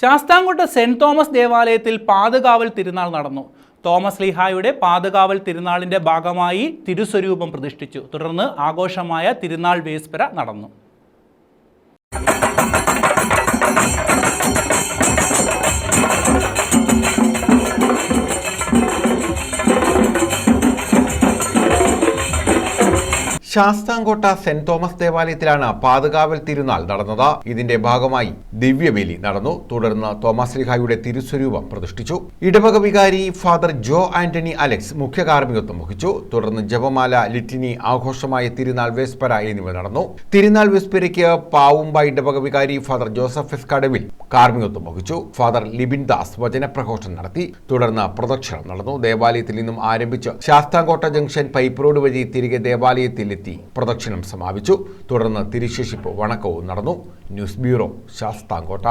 Sasthamkotta Saint Thomas ദേവാലയത്തിൽ പാതുകാവൽ തിരുനാൾ നടന്നു. Thomas ലീഹായുടെ പാതുകാവൽ തിരുനാളിന്റെ ഭാഗമായി തിരുസ്വരൂപം പ്രതിഷ്ഠിച്ചു. തുടർന്ന് ആഘോഷമായ തിരുനാൾ വേസ്പര നടന്നു. ശാസ്താംകോട്ട സെന്റ് തോമസ് ദേവാലയത്തിലാണ് പാതുകാവൽ തിരുനാൾ നടന്നത്. ഇതിന്റെ ഭാഗമായി ദിവ്യബലി നടന്നു. തുടർന്ന് തോമസ് ലിഹായുടെ തിരുസ്വരൂപം പ്രതിഷ്ഠിച്ചു. ഇടവക വികാരി ഫാദർ ജോ ആന്റണി അലക്സ് മുഖ്യ കാർമ്മികത്വം വഹിച്ചു. തുടർന്ന് ജപമാല ലിറ്റിനി ആഘോഷമായ തിരുനാൾ വെസ്പര എന്നിവ നടന്നു. തിരുനാൾ വെസ്പരയ്ക്ക് പാവുമ്പ ഇടവക വികാരി ഫാദർ ജോസഫ് എസ് കടവിൽ കാർമ്മികത്വം വഹിച്ചു. ഫാദർ ലിബിൻ ദാസ് വചനപ്രഘോഷം നടത്തി. തുടർന്ന് പ്രദക്ഷിണം നടന്നു. ദേവാലയത്തിൽ നിന്നും ആരംഭിച്ച് ശാസ്താംകോട്ട ജംഗ്ഷൻ പൈപ്പ് റോഡ് വഴി തിരികെ ദേവാലയത്തിലെത്തി പ്രദക്ഷിണം സമാപിച്ചു. തുടർന്ന് തിരുശേഷിപ്പ് വണക്കവും നടന്നു. News bureau Sasthamkotta.